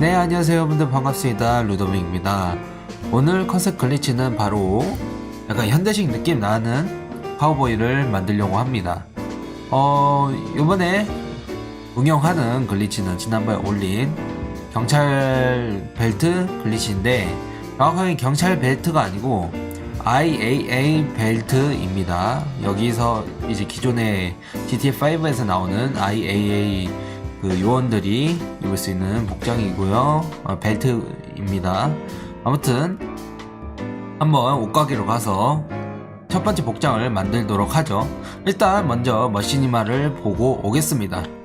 네 안녕하세요. 여러분들 반갑습니다. 루도믹입니다. 오늘 컨셉 글리치는 바로 약간 현대식 느낌 나는 카우보이를 만들려고 합니다. 어 요번에 응용하는 글리치는 지난번에 올린 경찰 벨트 글리치인데 정확하게 경찰 벨트가 아니고 IAA 벨트입니다. 여기서 이제 기존의 GTA5에서 나오는 IAA 그 요원들이 입을 수 있는 복장이고요. 어, 벨트입니다. 아무튼 한번 옷가게로 가서 첫 번째 복장을 만들도록 하죠. 일단 먼저 머시니마를 보고 오겠습니다.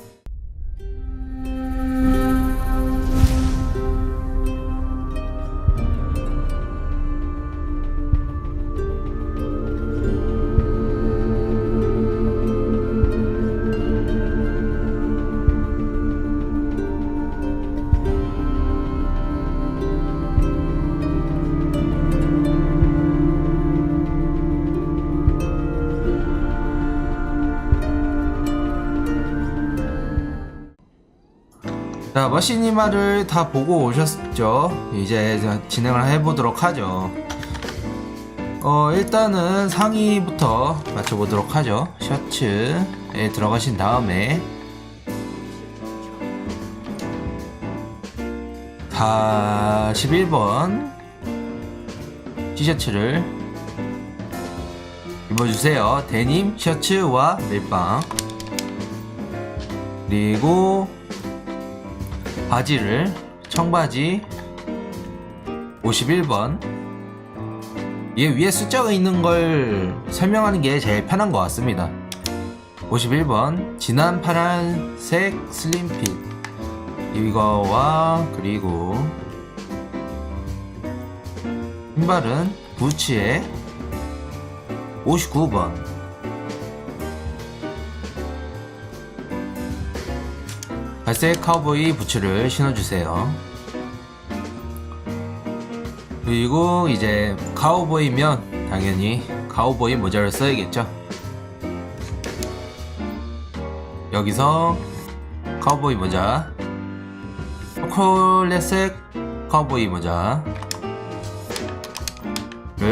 자, 머시니마를 다 보고 오셨죠? 이제 진행을 해보도록 하죠. 어, 일단은 상의부터 맞춰보도록 하죠. 셔츠에 들어가신 다음에 다 11번 티셔츠를 입어주세요. 데님 셔츠와 밀빵 그리고 바지를 청바지 51번. 얘 위에 숫자가 있는 걸 설명하는 게 제일 편한 것 같습니다. 51번. 진한 파란색 슬림핏. 이거와 그리고 신발은 부츠의 59번 갈색 카우보이 부츠를 신어주세요. 그리고 이제 카우보이면 당연히 카우보이 모자를 써야겠죠. 여기서 카우보이 모자, 초콜릿색 카우보이 모자를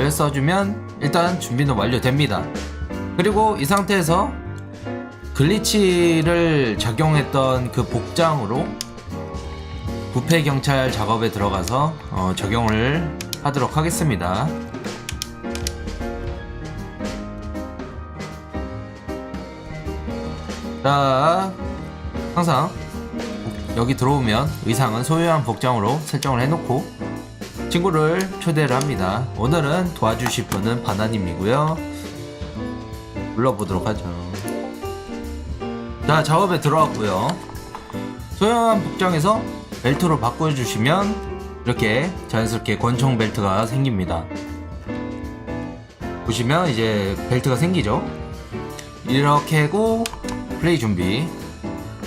써주면 일단 준비는 완료됩니다. 그리고 이 상태에서 글리치를 적용했던 그 복장으로 부패 경찰 작업에 들어가서 어, 적용을 하도록 하겠습니다. 자, 항상 여기 들어오면 의상은 소유한 복장으로 설정을 해놓고 친구를 초대를 합니다. 오늘은 도와주실 분은 바나님이고요. 불러보도록 하죠. 자 작업에 들어왔고요. 소형한 복장에서 벨트로 바꿔주시면 이렇게 자연스럽게 권총 벨트가 생깁니다. 보시면 이제 벨트가 생기죠? 이렇게 하고 플레이 준비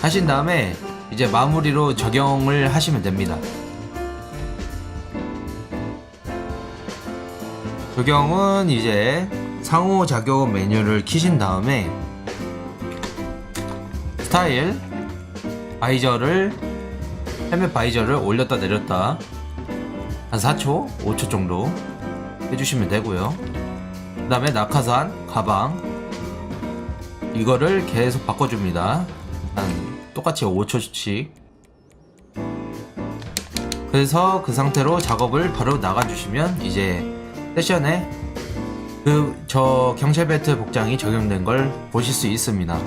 하신 다음에 이제 마무리로 적용을 하시면 됩니다. 적용은 이제 상호작용 메뉴를 키신 다음에 스타일. 바이저를 헬멧 바이저를 올렸다 내렸다. 한 4초 5초 정도 해주시면 되고요. 그 다음에 낙하산 가방. 이거를 계속 바꿔줍니다. 한 똑같이 5초씩. 그래서 그 상태로 작업을 바로 나가주시면 이제 세션에 그 저 경찰 벨트 복장이 적용된 걸 보실 수 있습니다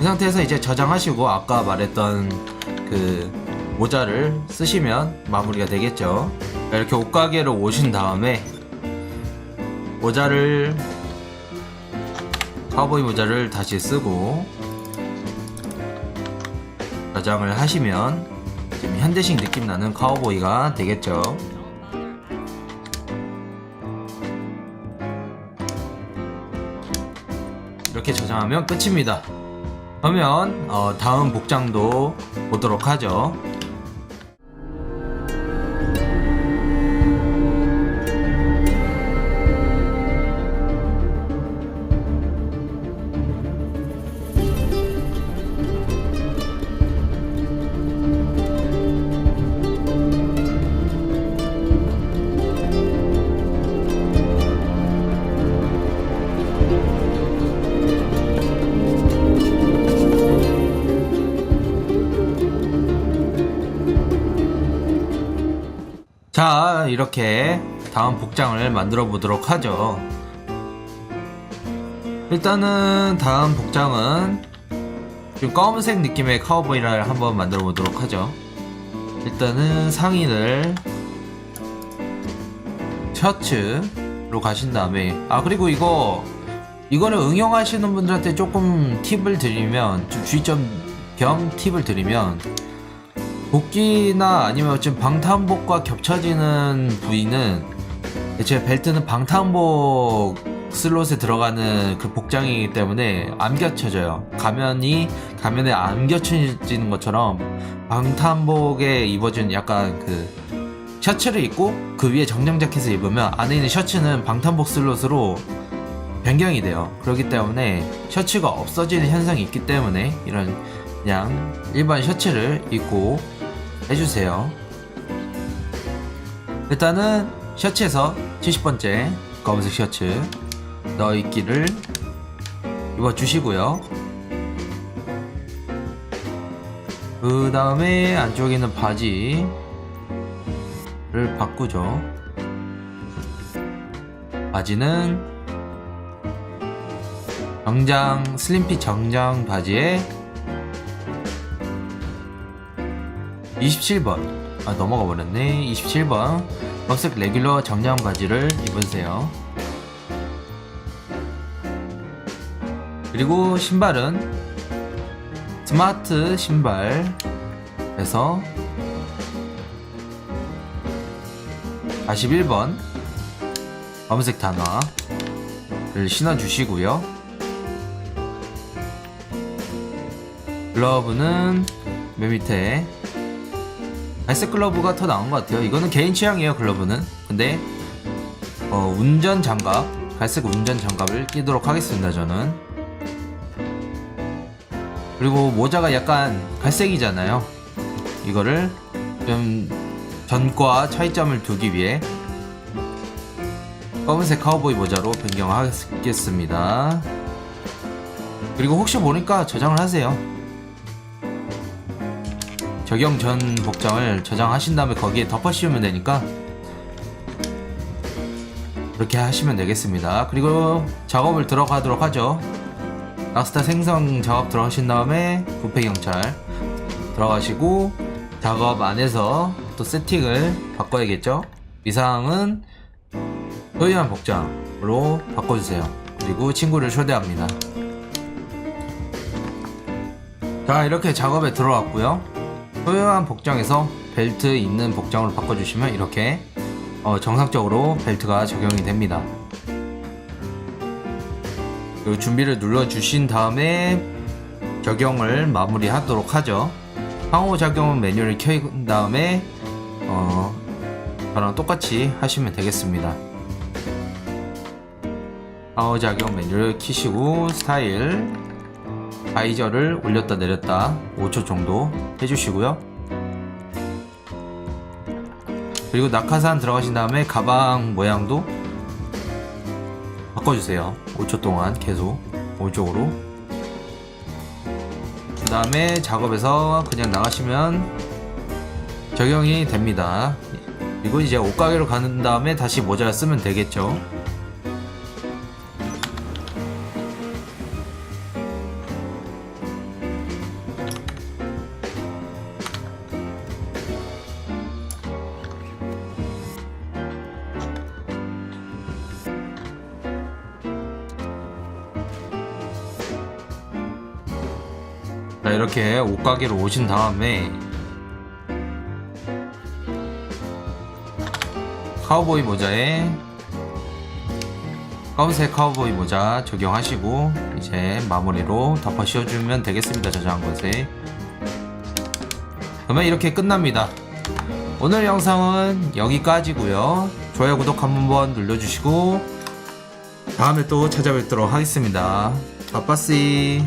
이 상태에서 이제 저장하시고 아까 말했던 그 모자를 쓰시면 마무리가 되겠죠. 이렇게 옷가게로 오신 다음에 모자를 카우보이 모자를 다시 쓰고 저장을 하시면 지금 현대식 느낌 나는 카우보이가 되겠죠. 이렇게 저장하면 끝입니다. 그러면 어, 다음 복장도 보도록 하죠. 자, 이렇게 다음 복장을 만들어 보도록 하죠. 일단은 다음 복장은 좀 검은색 느낌의 카우보이를 한번 만들어 보도록 하죠. 일단은 상의를 셔츠로 가신 다음에 아 그리고 이거 이거를 응용하시는 분들한테 조금 팁을 드리면 좀 주의점 겸 팁을 드리면 복귀나 아니면 좀 방탄복과 겹쳐지는 부위는 제 벨트는 방탄복 슬롯에 들어가는 그 복장이기 때문에 안 겹쳐져요. 가면이 가면에 안 겹쳐지는 것처럼 방탄복에 입어준 약간 그 셔츠를 입고 그 위에 정장 자켓을 입으면 안에 있는 셔츠는 방탄복 슬롯으로 변경이 돼요. 그렇기 때문에 셔츠가 없어지는 현상이 있기 때문에 이런 그냥 일반 셔츠를 입고 해주세요. 일단은 셔츠에서 70번째 검은색 셔츠 넣어 있기를 입어주시고요. 그 다음에 안쪽에 있는 바지를 바꾸죠. 바지는 정장 슬림핏 정장 바지에 27번. 아 넘어가 버렸네. 27번. 검색 레귤러 정장 바지를 입으세요. 그리고 신발은 스마트 신발 에서 41번 검은색 단화를 신어 주시고요. 글러브는 맨 밑에 갈색 글러브가 더 나은 것 같아요. 이거는 개인 취향이에요, 글러브는. 근데, 어, 운전 장갑, 갈색 운전 장갑을 끼도록 하겠습니다, 저는. 그리고 모자가 약간 갈색이잖아요. 이거를 좀 전과 차이점을 두기 위해 검은색 카우보이 모자로 변경하겠습니다. 그리고 혹시 모르니까 저장을 하세요. 적용 전 복장을 저장하신 다음에 거기에 덮어 씌우면 되니까 그렇게 하시면 되겠습니다. 그리고 작업을 들어가도록 하죠. 락스타 생성 작업 들어가신 다음에 부패 경찰 들어가시고 작업 안에서 또 세팅을 바꿔야겠죠. 이상은 소유한 복장으로 바꿔주세요. 그리고 친구를 초대합니다. 자 이렇게 작업에 들어왔고요. 소유한 복장에서 벨트 있는 복장으로 바꿔주시면 이렇게 어, 정상적으로 벨트가 적용이 됩니다. 그리고 준비를 눌러주신 다음에 적용을 마무리하도록 하죠. 상호작용 메뉴를 켠 다음에 어, 저랑 똑같이 하시면 되겠습니다. 상호작용 메뉴를 키시고 스타일 바이저를 올렸다 내렸다 5초 정도 해주시고요. 그리고 낙하산 들어가신 다음에 가방 모양도 바꿔주세요. 5초 동안 계속 오른쪽으로. 그 다음에 작업에서 그냥 나가시면 적용이 됩니다. 그리고 이제 옷가게로 가는 다음에 다시 모자를 쓰면 되겠죠. 자 이렇게 옷가게로 오신 다음에 카우보이 모자에 검은색 카우보이 모자 적용하시고 이제 마무리로 덮어 씌워주면 되겠습니다 저장한 것에. 그러면 이렇게 끝납니다. 오늘 영상은 여기까지고요. 좋아요 구독 한번 눌러주시고 다음에 또 찾아뵙도록 하겠습니다. 바빠씨